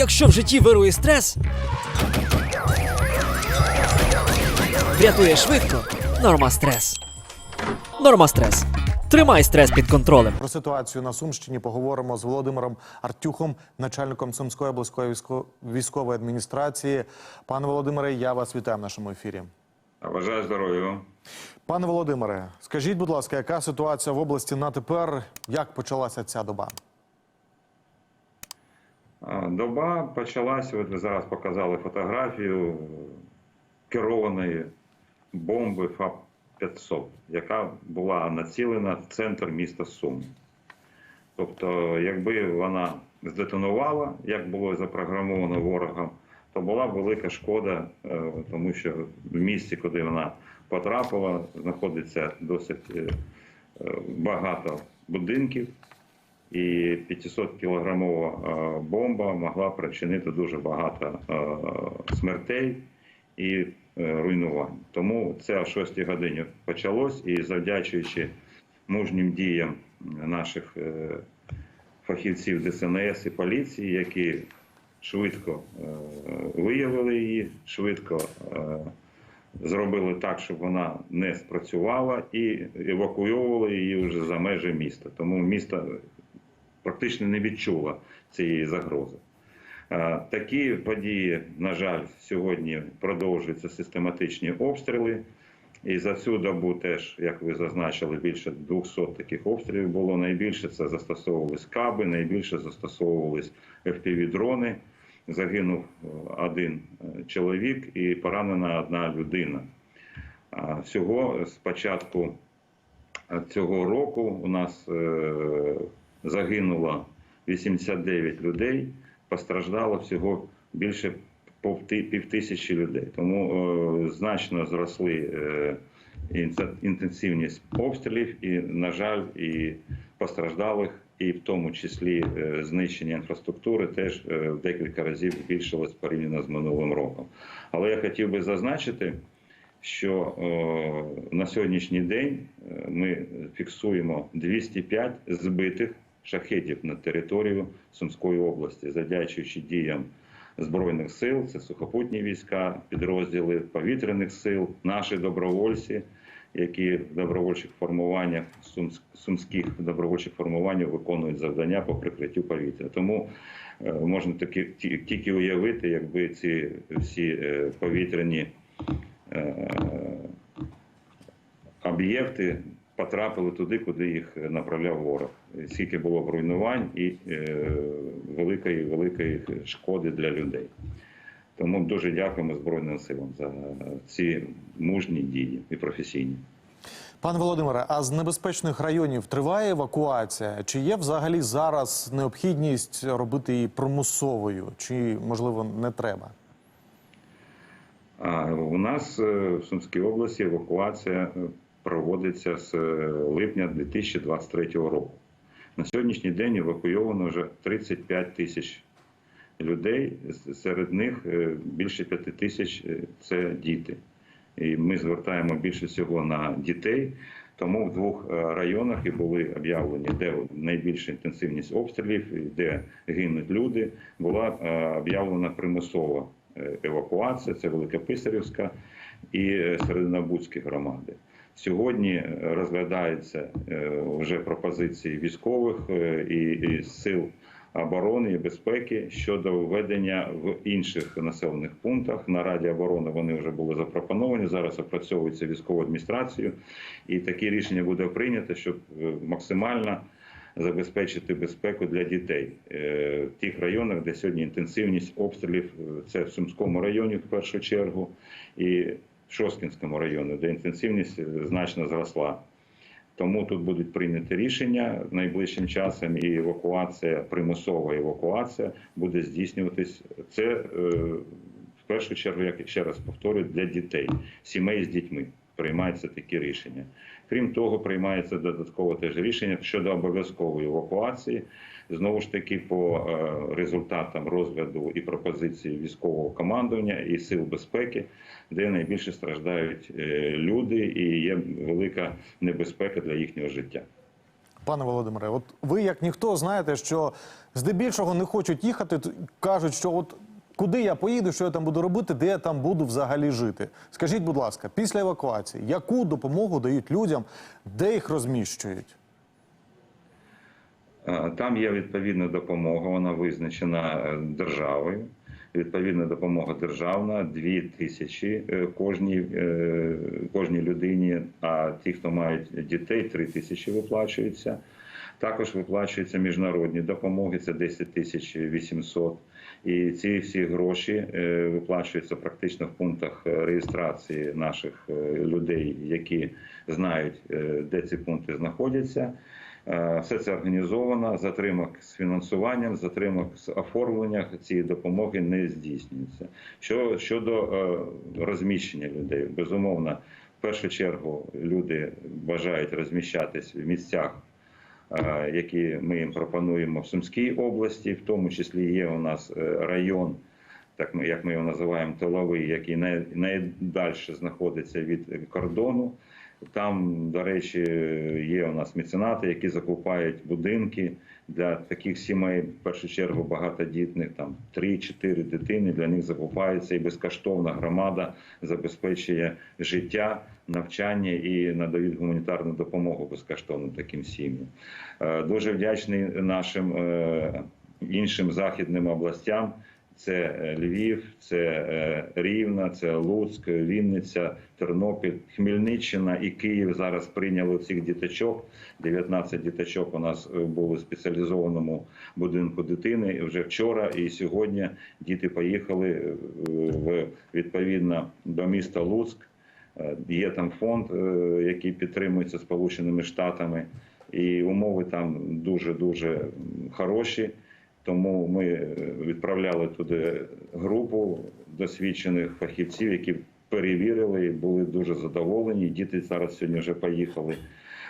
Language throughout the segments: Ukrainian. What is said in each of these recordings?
Якщо в житті вирує стрес, врятує швидко. Норма стрес. Норма стрес. Тримай стрес під контролем. Про ситуацію на Сумщині поговоримо з Володимиром Артюхом, начальником Сумської обласної військо- військової адміністрації. Пане Володимире, я вас вітаю в нашому ефірі. Бажаю здоров'я вам. Пане Володимире, скажіть, будь ласка, яка ситуація в області на тепер? Як почалася ця доба? Доба почалася, от зараз показали фотографію керованої бомби ФАП-500, яка була націлена в центр міста Сум. Тобто, якби вона здетонувала, як було запрограмовано ворогом, то була велика шкода, е, тому що в місці, куди вона потрапила, знаходиться досить е, е, багато будинків, і 500 кілограмова е, бомба могла причинити дуже багато е, смертей і е, руйнувань. Тому це о 6 годині почалось, і завдячуючи мужнім діям наших фахівців ДСНС і поліції, які швидко виявили її, швидко зробили так, щоб вона не спрацювала, і евакуйовували її вже за межі міста. Тому місто практично не відчула цієї загрози. Е, Такі події, на жаль, сьогодні продовжуються систематичні обстріли. І за цю добу теж, як ви зазначили, більше 200 таких обстрілів було. Найбільше це застосовувались каби, найбільше застосовувались FPV-дрони. Загинув е, один е, чоловік і поранена одна людина. Всього з початку цього року у нас загинуло 89 людей, постраждало всього більше півтисячі людей. Тому е, значно зросли е, інтенсивність обстрілів, і, на жаль, і постраждалих, і в тому числі е, знищення інфраструктури теж е, в декілька разів збільшилось порівняно з минулим роком. Але я хотів би зазначити, що е, на сьогоднішній день ми фіксуємо 205 збитих шахетів на територію Сумської області, завдячуючи діям збройних сил, це сухопутні війська, підрозділи повітряних сил, наші добровольці, які в добровольчих формуваннях сумських добровольчих формуваннях виконують завдання по прикриттю повітря. Тому е, можна таки ті- тільки уявити, якби ці всі е, повітряні е, об'єкти потрапили туди, куди їх направляв ворог. Скільки було руйнувань і е, великої великої шкоди для людей. Тому дуже дякуємо Збройним силам за ці мужні дії і професійні. Пане Володимире, а з небезпечних районів триває евакуація? Чи є взагалі зараз необхідність робити її примусовою? Чи можливо не треба? У нас е, в Сумській області евакуація е, проводиться з е, липня 2023 року. На сьогоднішній день евакуйовано вже 35 тисяч людей. Серед них е, більше 5 тисяч е, це діти. І ми звертаємо більше всього на дітей. Тому в двох районах і були об'явлені, де найбільша інтенсивність обстрілів, де гинуть люди, була об'явлена примусова евакуація. Це Великописарівська і Серединобудські громади. Сьогодні е, розглядаються е, вже пропозиції військових е, і, сил оборони і безпеки щодо введення в інших населених пунктах. На Раді оборони вони вже були запропоновані. Зараз опрацьовується військовою адміністрацією, і таке рішення буде прийнято, щоб максимально забезпечити безпеку для дітей в тих районах, де сьогодні інтенсивність обстрілів це в Сумському районі в першу чергу, і Шосткінському районі, де інтенсивність е, значно зросла. Тому тут будуть прийняті рішення найближчим часом, і евакуація, примусова евакуація буде здійснюватись. Це е, в першу чергу, як ще раз повторюю, для дітей, сімей з дітьми приймаються такі рішення. Крім того, приймається додатково теж рішення щодо обов'язкової евакуації. Знову ж таки, по е, результатам розгляду і пропозиції військового командування і сил безпеки, де найбільше страждають е, люди і є велика небезпека для їхнього життя. Пане Володимире, от ви як ніхто знаєте, що здебільшого не хочуть їхати, кажуть, що от куди я поїду, що я там буду робити, де я там буду взагалі жити. Скажіть, будь ласка, після евакуації, яку допомогу дають людям, де їх розміщують? Е, Там є відповідна допомога, вона визначена е, державою. Відповідна допомога державна 2 тисячі е, кожній, кожній людині, а ті, хто мають дітей, 3 тисячі виплачуються. Також виплачуються міжнародні допомоги, це 10 тисяч 800. І ці всі гроші виплачуються практично в пунктах реєстрації наших людей, які знають, де ці пункти знаходяться. Е, Все це організовано, затримок з фінансуванням, затримок з оформленням цієї допомоги не здійснюється. Що щодо е, розміщення людей, безумовно, в першу чергу люди бажають розміщатись в місцях, е, які ми їм пропонуємо в Сумській області, в тому числі є у нас район. Так ми як ми його називаємо тиловий, який най, найдальше знаходиться від кордону. Там, до речі, є у нас меценати, які закупають будинки для таких сімей, в першу чергу багатодітних, там 3-4 дитини. Для них закупається і безкоштовна громада забезпечує життя, навчання і надають гуманітарну допомогу безкоштовно таким сім'ям. Е, Дуже вдячний нашим е, іншим західним областям. Це е, Львів, це е, Рівна, це Луцьк, Вінниця, Тернопіль, Хмельниччина і Київ зараз прийняли цих діточок. 19 діточок у нас е, були в спеціалізованому будинку дитини. Вже вчора і сьогодні діти поїхали в відповідно до міста Луцьк. Є там фонд, який підтримується Сполученими Штатами, і умови там дуже дуже хороші. Тому ми е, відправляли туди групу досвідчених фахівців, які перевірили і були дуже задоволені. Діти зараз сьогодні вже поїхали.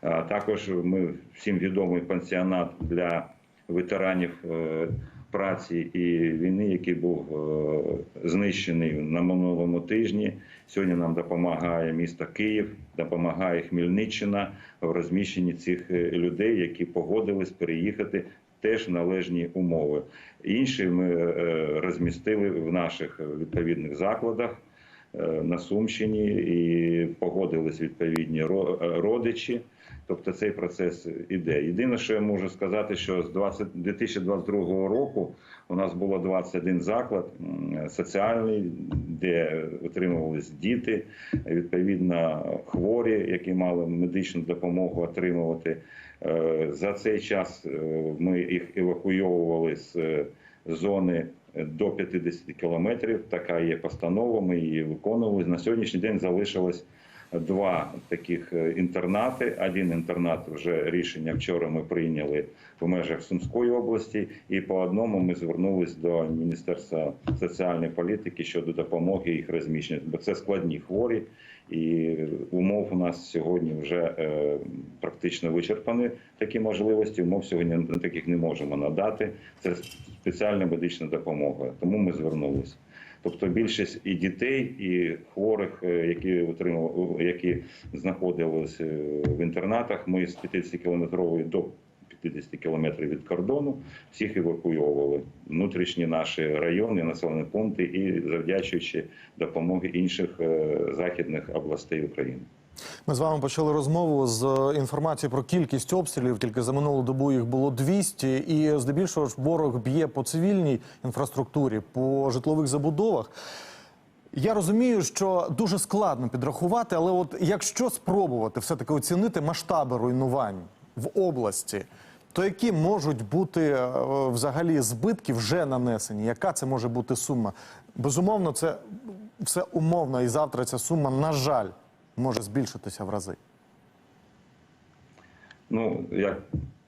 А також ми всім відомий пансіонат для ветеранів е, праці і війни, який був е, знищений на минулому тижні. Сьогодні нам допомагає місто Київ, допомагає Хмельниччина в розміщенні цих людей, які погодились переїхати теж належні умови. Інші ми е, розмістили в наших відповідних закладах е, на Сумщині і погодились відповідні е, родичі. Тобто цей процес іде. Єдине, що я можу сказати, що з 20 2022 року у нас було 21 заклад соціальний, де отримувались діти, відповідно хворі, які мали медичну допомогу отримувати. Е, За цей час е, ми їх евакуйовували з е, зони до 50 кілометрів. Така є постанова. Ми її виконували. На сьогоднішній день залишилось два таких е, інтернати. Один інтернат вже рішення вчора ми прийняли в межах Сумської області, і по одному ми звернулись до Міністерства соціальної політики щодо допомоги їх розміщення, бо це складні хворі. І умов у нас сьогодні вже е, практично вичерпані такі можливості. Умов сьогодні таких не можемо надати. Це спеціальна медична допомога. Тому ми звернулися. Тобто більшість і дітей, і хворих, е, які отримали, які знаходилися в інтернатах, ми з 50 кілометрової до 50 кілометрів від кордону всіх евакуйовували внутрішні наші райони, населені пункти і завдячуючи допомоги інших е, західних областей України. Ми з вами почали розмову з інформацією про кількість обстрілів. Тільки за минулу добу їх було 200. І здебільшого ж ворог б'є по цивільній інфраструктурі, по житлових забудовах. Я розумію, що дуже складно підрахувати, але от якщо спробувати все-таки оцінити масштаби руйнувань в області, то які можуть бути е, взагалі збитки вже нанесені? Яка це може бути сума? Безумовно, це все умовно, і завтра ця сума, на жаль, може збільшитися в рази. Ну, як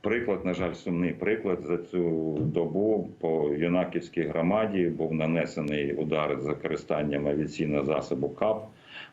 приклад, на жаль, сумний приклад, за цю добу по юнаківській громаді був нанесений удар з використанням авіаційного засобу КАП.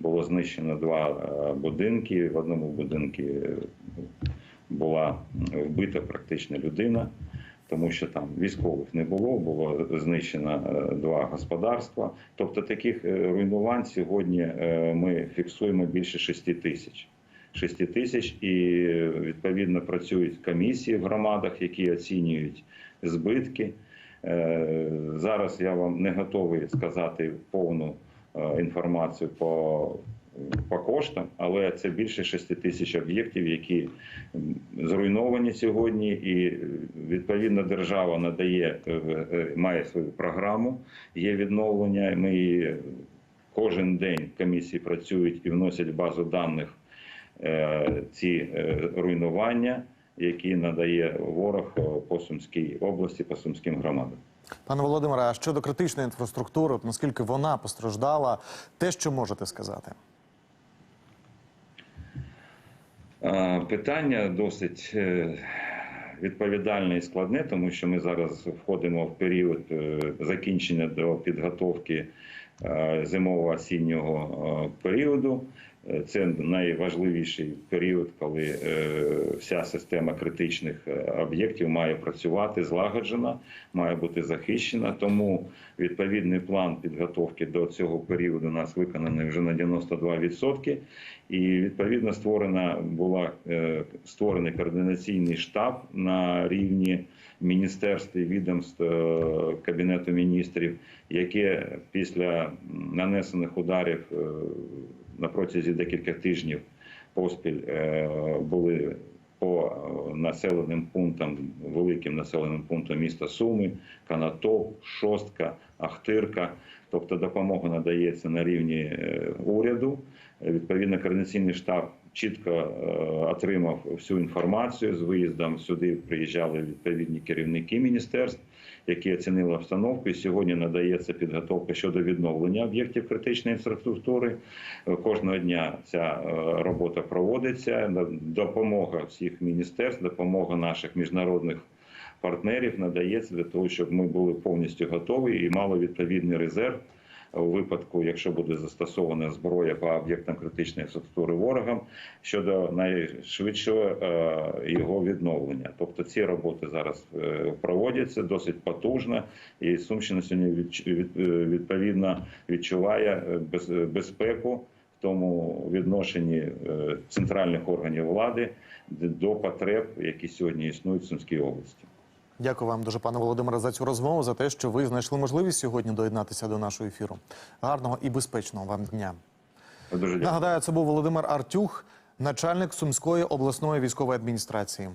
Було знищено два е, будинки. В одному будинку е, була вбита практично людина, тому що там військових не було, було знищено е, два господарства. Тобто таких е, руйнувань сьогодні е, ми фіксуємо більше 6 тисяч. 6 тисяч, і відповідно працюють комісії в громадах, які оцінюють збитки. Зараз я вам не готовий сказати повну інформацію по, по коштам, але це більше 6 тисяч об'єктів, які зруйновані сьогодні, і е, відповідно держава надає е, е, має свою програму. Є відновлення. Ми кожен день комісії працюють і вносять в базу даних ці руйнування, які надає ворог по Сумській області, по сумським громадам. Пане Володимире, а щодо критичної інфраструктури, наскільки вона постраждала, те, що можете сказати? Е, Питання досить е, відповідальне і складне, тому що ми зараз входимо в період е, закінчення до підготовки е, зимово-осіннього періоду. Е, Це найважливіший період, коли е, вся система критичних е, об'єктів має працювати злагоджена, має бути захищена. Тому відповідний план підготовки до цього періоду у нас виконаний вже на 92%. І відповідно створена була створений координаційний штаб на рівні міністерств і відомств кабінету міністрів, яке після нанесених ударів на протязі декілька тижнів поспіль е, були по е, населеним пунктам, великим населеним пунктам міста Суми, Канатоп, Шостка, Ахтирка. Тобто допомога надається на рівні е, уряду. Відповідно, координаційний штаб чітко отримав всю інформацію з виїздом. Сюди приїжджали відповідні керівники міністерств, які оцінили обстановку. І сьогодні надається підготовка щодо відновлення об'єктів критичної інфраструктури. Кожного дня ця е, робота проводиться. Допомога всіх міністерств, допомога наших міжнародних партнерів надається для того, щоб ми були повністю готові і мали відповідний резерв у випадку, якщо буде застосована зброя по об'єктам критичної інфраструктури ворогам щодо найшвидшого е, його відновлення. Тобто ці роботи зараз е, проводяться досить потужно, і Сумщина сьогодні е, відповідно відчуває без- безпеку. В тому відношенні центральних органів влади до потреб, які сьогодні існують в Сумській області. Дякую вам дуже, пане Володимире, за цю розмову, за те, що ви знайшли можливість сьогодні доєднатися до нашого ефіру. Гарного і безпечного вам дня. Дуже дякую. Нагадаю, це був Володимир Артюх, начальник Сумської обласної військової адміністрації.